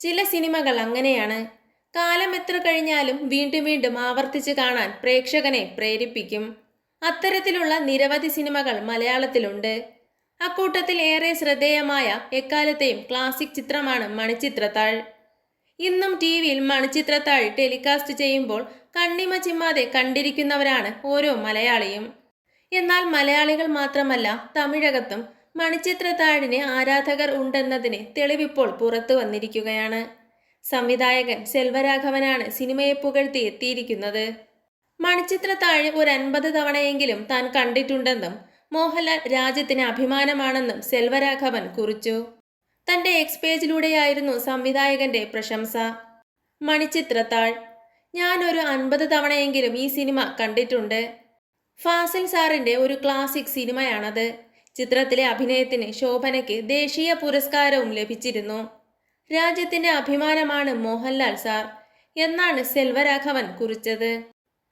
ചില സിനിമകൾ അങ്ങനെയാണ്. കാലം എത്ര കഴിഞ്ഞാലും വീണ്ടും വീണ്ടും ആവർത്തിച്ച് കാണാൻ പ്രേക്ഷകനെ പ്രേരിപ്പിക്കും. അത്തരത്തിലുള്ള നിരവധി സിനിമകൾ മലയാളത്തിലുണ്ട്. അക്കൂട്ടത്തിൽ ഏറെ ശ്രദ്ധേയമായ എക്കാലത്തെയും ക്ലാസിക് ചിത്രമാണ് മണിച്ചിത്രത്താഴ് ഇന്നും ടി വിയിൽ മണിച്ചിത്രത്താഴ് ടെലികാസ്റ്റ് ചെയ്യുമ്പോൾ കണ്ണിമ ചിമ്മാതെ കണ്ടിരിക്കുന്നവരാണ് ഓരോ മലയാളിയും. എന്നാൽ മലയാളികൾ മാത്രമല്ല തമിഴകത്തും മണിച്ചിത്രത്താഴിന് ആരാധകർ ഉണ്ടെന്നതിന് തെളിവിപ്പോൾ പുറത്തു വന്നിരിക്കുകയാണ്. സംവിധായകൻ സെൽവരാഘവനാണ് സിനിമയെ പുകഴ്ത്തി എത്തിയിരിക്കുന്നത് മണിച്ചിത്രത്താഴ് ഒരു അൻപത് തവണയെങ്കിലും താൻ കണ്ടിട്ടുണ്ടെന്നും മോഹൻലാൽ രാജ്യത്തിന് അഭിമാനമാണെന്നും സെൽവരാഘവൻ കുറിച്ചു. തന്റെ എക്സ് പേജിലൂടെയായിരുന്നു സംവിധായകന്റെ പ്രശംസ. മണിച്ചിത്രത്താഴ് ഞാനൊരു അൻപത് തവണയെങ്കിലും ഈ സിനിമ കണ്ടിട്ടുണ്ട്. ഫാസിൽ സാറിന്റെ ഒരു ക്ലാസിക് സിനിമയാണത്. ചിത്രത്തിലെ അഭിനയത്തിന് ശോഭനയ്ക്ക് ദേശീയ പുരസ്കാരവും ലഭിച്ചിരുന്നു. രാജ്യത്തിന്റെ അഭിമാനമാണ് മോഹൻലാൽ സാർ എന്നാണ് സെൽവരാഘവൻ കുറിച്ചത്.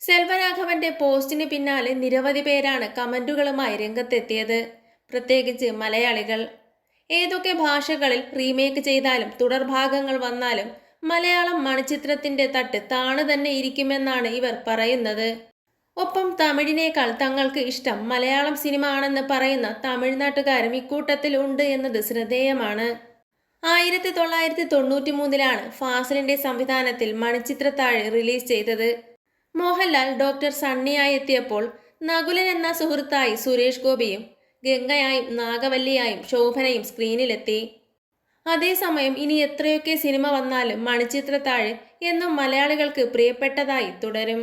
സെൽവരാഘവന്റെ പോസ്റ്റിന് പിന്നാലെ നിരവധി പേരാണ് കമന്റുകളുമായി രംഗത്തെത്തിയത്. പ്രത്യേകിച്ച് മലയാളികൾ. ഏതൊക്കെ ഭാഷകളിൽ റീമേക്ക് ചെയ്താലും തുടർഭാഗങ്ങൾ വന്നാലും മലയാളം മണിച്ചിത്രത്തിന്റെ തട്ട് താണു തന്നെ ഇരിക്കുമെന്നാണ് ഇവർ പറയുന്നത്. ഒപ്പം തമിഴിനേക്കാൾ തങ്ങൾക്ക് ഇഷ്ടം മലയാളം സിനിമ ആണെന്ന് പറയുന്ന തമിഴ്നാട്ടുകാരും ഇക്കൂട്ടത്തിൽ ഉണ്ട് എന്നത് ശ്രദ്ധേയമാണ്. ആയിരത്തി തൊള്ളായിരത്തി തൊണ്ണൂറ്റി മൂന്നിലാണ് ഫാസിലിന്റെ സംവിധാനത്തിൽ മണിച്ചിത്രത്താഴ് റിലീസ് ചെയ്തത്. മോഹൻലാൽ ഡോക്ടർ സണ്ണിയായി എത്തിയപ്പോൾ നകുലൻ എന്ന സുഹൃത്തായി സുരേഷ് ഗോപിയും ഗംഗയായും നാഗവല്ലിയായും ശോഭനയും സ്ക്രീനിലെത്തി. അതേസമയം ഇനി എത്രയൊക്കെ സിനിമ വന്നാലും മണിച്ചിത്രത്താഴ് എന്നും മലയാളികൾക്ക് പ്രിയപ്പെട്ടതായി തുടരും.